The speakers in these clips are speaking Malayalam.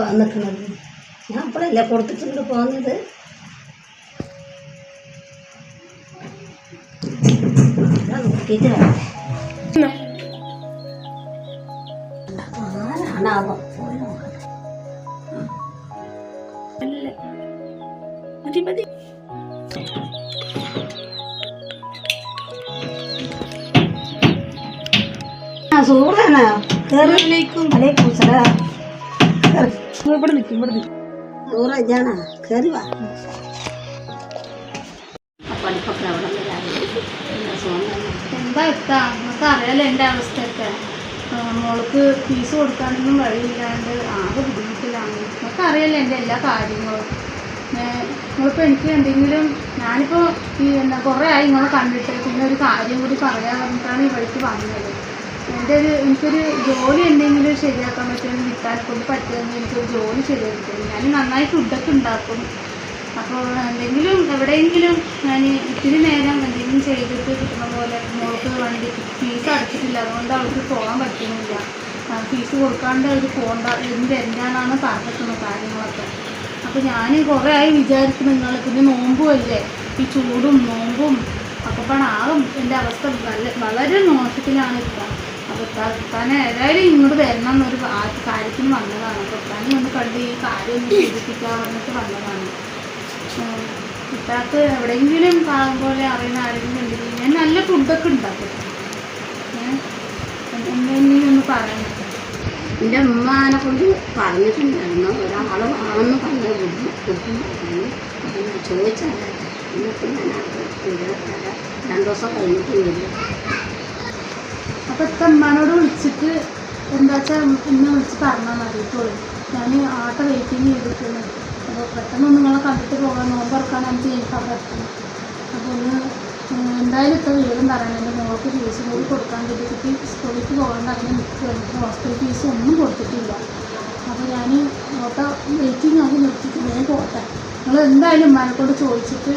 വന്നിട്ടുള്ളത് ഞാൻ അപ്പോഴല്ലേ കൊടുത്തിട്ടുണ്ട് പോന്നത് നോക്കിയിട്ട് ആരാണാവോ പോയി നോക്കണം മതി മതി ആ സൂറാണോ അലൈക്കും സലാം. കേറി. ഇവിടെ നിൽക്കും ഇവിടെ നിൽക്കും സൂറ ഇജാണോ കയറി വാ. പഠിപ്പൊക്കെ അവിടെ വരാറില്ല എന്താ എത്താ നമുക്ക് അറിയാലോ എന്റെ അവസ്ഥയൊക്കെ. മോൾക്ക് ഫീസ് കൊടുക്കാനൊന്നും വഴിയില്ലാണ്ട് ആകെ ബുദ്ധിമുട്ടിലാണ്. നമുക്ക് അറിയാലോ എന്റെ എല്ലാ കാര്യങ്ങളും. നിങ്ങളിപ്പോൾ എനിക്ക് എന്തെങ്കിലും ഞാനിപ്പോൾ ഈ എന്താ കുറേ ആയി നിങ്ങളെ കണ്ടിട്ട്. പിന്നെ ഒരു കാര്യം കൂടി പറയാൻ പറഞ്ഞിട്ടാണ് ഈ വഴിക്ക് വന്നത്. എന്റെ ഒരു എനിക്കൊരു ജോലി എന്തെങ്കിലും ശരിയാക്കാൻ പറ്റുമെന്ന് കിട്ടാൻ കൊണ്ട് പറ്റുമെന്ന് എനിക്കൊരു ജോലി ശരിയാക്കി ഞാൻ നന്നായി ഫുഡൊക്കെ ഉണ്ടാക്കും. അപ്പോൾ എന്തെങ്കിലും എവിടെയെങ്കിലും ഞാൻ ഇത്തിരി നേരം എന്തെങ്കിലും ചെയ്തിട്ട് കിട്ടുന്ന പോലെ മോൾക്ക് വണ്ടി ഫീസ് അടച്ചിട്ടില്ല. അതുകൊണ്ട് അവൾക്ക് പോകാൻ പറ്റുന്നില്ല. ഫീസ് കൊടുക്കാണ്ട് അവർ പോകണ്ട എന്ത് എന്താണെന്നാണ് പറഞ്ഞിട്ടുള്ള കാര്യങ്ങളൊക്കെ. അപ്പോൾ ഞാൻ കുറേ ആയി വിചാരിച്ചു നിങ്ങൾ പിന്നെ നോമ്പും അല്ലേ? ഈ ചൂടും നോമ്പും അപ്പോൾ ആകും. എന്റെ അവസ്ഥ വളരെ മോശത്തിലാണ് ഇപ്പം. അപ്പോൾ തന്നെ ഏതായാലും ഇങ്ങോട്ട് വരണം എന്നൊരു കാര്യത്തിന് വന്നതാണ്. അപ്പോൾ തന്നെ ഒന്ന് കണ്ട് ഈ കാര്യം ഒന്ന് സൂചിപ്പിക്കാൻ പറഞ്ഞിട്ട് വന്നതാണ് കിട്ടാത്ത എവിടെയെങ്കിലും പാകം പോലെ അറിയുന്ന ആരെങ്കിലും ഉണ്ടെങ്കിൽ ഞാൻ നല്ല ഫുഡൊക്കെ ഉണ്ടാക്കും. എന്തെങ്കിലും ഒന്ന് പറയാൻ എന്റെ ഉമ്മാനെ കൊണ്ട് പറഞ്ഞിട്ടുണ്ടായിരുന്നു. ഒരാൾ ആണെന്ന് പറഞ്ഞ ബുദ്ധി ബുദ്ധിമുട്ടായിരുന്നു അപ്പം ഞാൻ ചോദിച്ചാൽ എന്നിട്ട് ഞാൻ രണ്ട് ദിവസം കഴിഞ്ഞിട്ട് വരും. അപ്പോൾ അമ്മാനോട് വിളിച്ചിട്ട് എന്താ വെച്ചാൽ എന്നെ വിളിച്ച് പറഞ്ഞാൽ കേട്ടോളൂ ഞാൻ ആട്ട വെയിറ്റിംഗ് ചെയ്തിട്ടുണ്ട്. അപ്പോൾ പെട്ടെന്ന് നിങ്ങളെ കണ്ടിട്ട് പോകാൻ നോമ്പ് തുറക്കാൻ എനിക്ക് എനിക്ക് പറ്റും അപ്പോൾ ഒന്ന് എന്തായാലും ഇത്ര വിവരം പറയണം എന്റെ മോൾക്ക് ഫീസ് കൂടി കൊടുക്കാൻ വേണ്ടി കുട്ടി സ്കൂളിലേക്ക് പോകാണ്ട് അങ്ങനെ നിൽക്കുകയാണ്. ഹോസ്റ്റൽ ഫീസ് ഒന്നും കൊടുത്തിട്ടില്ല. അപ്പോൾ ഞാൻ ഓട്ടോ വെയിറ്റിംഗ് ആക്കി നിർത്തിയിട്ട് ഞാൻ പോട്ടെ. നിങ്ങൾ എന്തായാലും ഉമ്മാനെ കൊണ്ട് ചോദിച്ചിട്ട്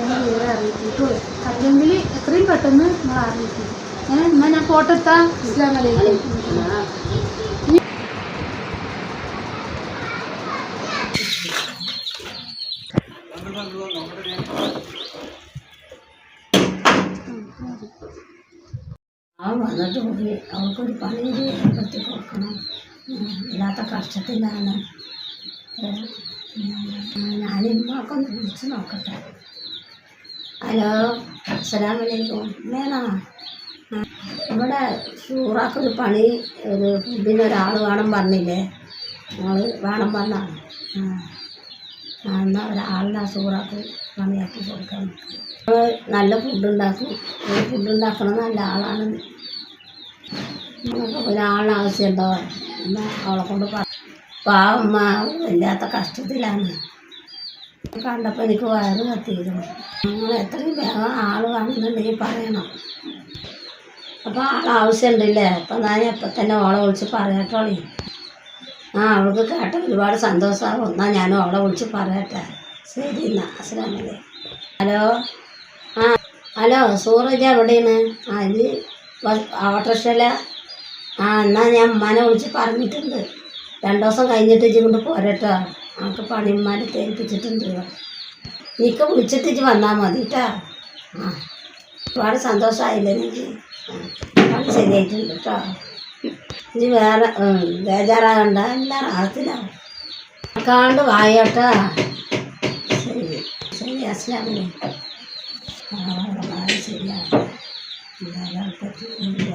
എന്നെ വിവരം അറിയിക്കിട്ടോ അല്ലെങ്കിൽ എത്രയും പെട്ടെന്ന് നിങ്ങൾ അറിയിക്കും. ഏഹ് എന്നാൽ ഞാൻ ഫോട്ടോ എത്താം ഇസ്ലാം വലൈക്കും ആ വന്നിട്ട് കൂടി അവൾക്കൊരു പണി ഏർപ്പെടുത്തി കൊടുക്കണം. ഇല്ലാത്ത കഷ്ടത്തിലാണ്. ഞാനിമ്മക്കൊന്ന് വിളിച്ച് നോക്കട്ടെ. ഹലോ അസ്സലാം വലൈക്കും വേണോ ആ, ഇവിടെ ഷൂറാക്കൊരു പണി ഒരു ഫുഡിന് ഒരാൾ വേണം പറഞ്ഞില്ലേ? ഞങ്ങൾ വേണം പറഞ്ഞാണ് എന്നാൽ ഒരാളിനെ ആ സൂറാക്ക് പണിയാക്കി കൊടുക്കാൻ ഞങ്ങൾ നല്ല ഫുഡ് ഒരു ഫുഡ് നല്ല ആളാണ്. ഒരാളിന് ആവശ്യമുണ്ടോ? എന്നാൽ അവളെ കൊണ്ട് പാവമ്മ വല്ലാത്ത കഷ്ടത്തിലാണ്. കണ്ടപ്പോൾ എനിക്ക് വയറ് കത്തിയിരുന്നു. നിങ്ങൾ എത്രയും വേഗം ആൾ വേണമെന്നുണ്ടെങ്കിൽ പറയണം. അപ്പോൾ ആൾ ആവശ്യമുണ്ടല്ലേ? അപ്പം ഞാൻ എപ്പം തന്നെ ഓളെ വിളിച്ച് പറയട്ടോളി. ആ അവൾക്ക് കേട്ട ഒരുപാട് സന്തോഷമാകും എന്നാൽ ഞാനും അവളെ വിളിച്ച് പറയട്ടെ. ശരി എന്നാ. അസ്സലാമലൈക്കും. ഹലോ? ആ ഹലോ സൂറജ് എവിടെയാണ്? ആ ഇത് ഓട്ടോറിക്ഷയില? ആ എന്നാൽ ഞാൻ ഉമ്മാനെ വിളിച്ച് പറഞ്ഞിട്ടുണ്ട്. രണ്ട് ദിവസം കഴിഞ്ഞിട്ട് ഇജ്ജ് കൊണ്ട് പോരട്ടോ. നമുക്ക് പണിമാരെ തേൽപ്പിച്ചിട്ടുണ്ട് നീക്ക് വിളിച്ചിട്ട് ഇജ്ജ് വന്നാൽ മതി കേട്ടോ ആ ഒരുപാട് സന്തോഷമായില്ലേ എനിക്ക് പണി ശരിയായിട്ടുണ്ട് കേട്ടോ ഇനി വേറെ ബേജാറാകണ്ട എല്ലാം റാഹത്തിലാവും കാണ്ട് വായോട്ടോ. ശരി ശരി അസ്ലാമിനെ ആ ശരിയാണ് എന്തായാലും പറ്റില്ല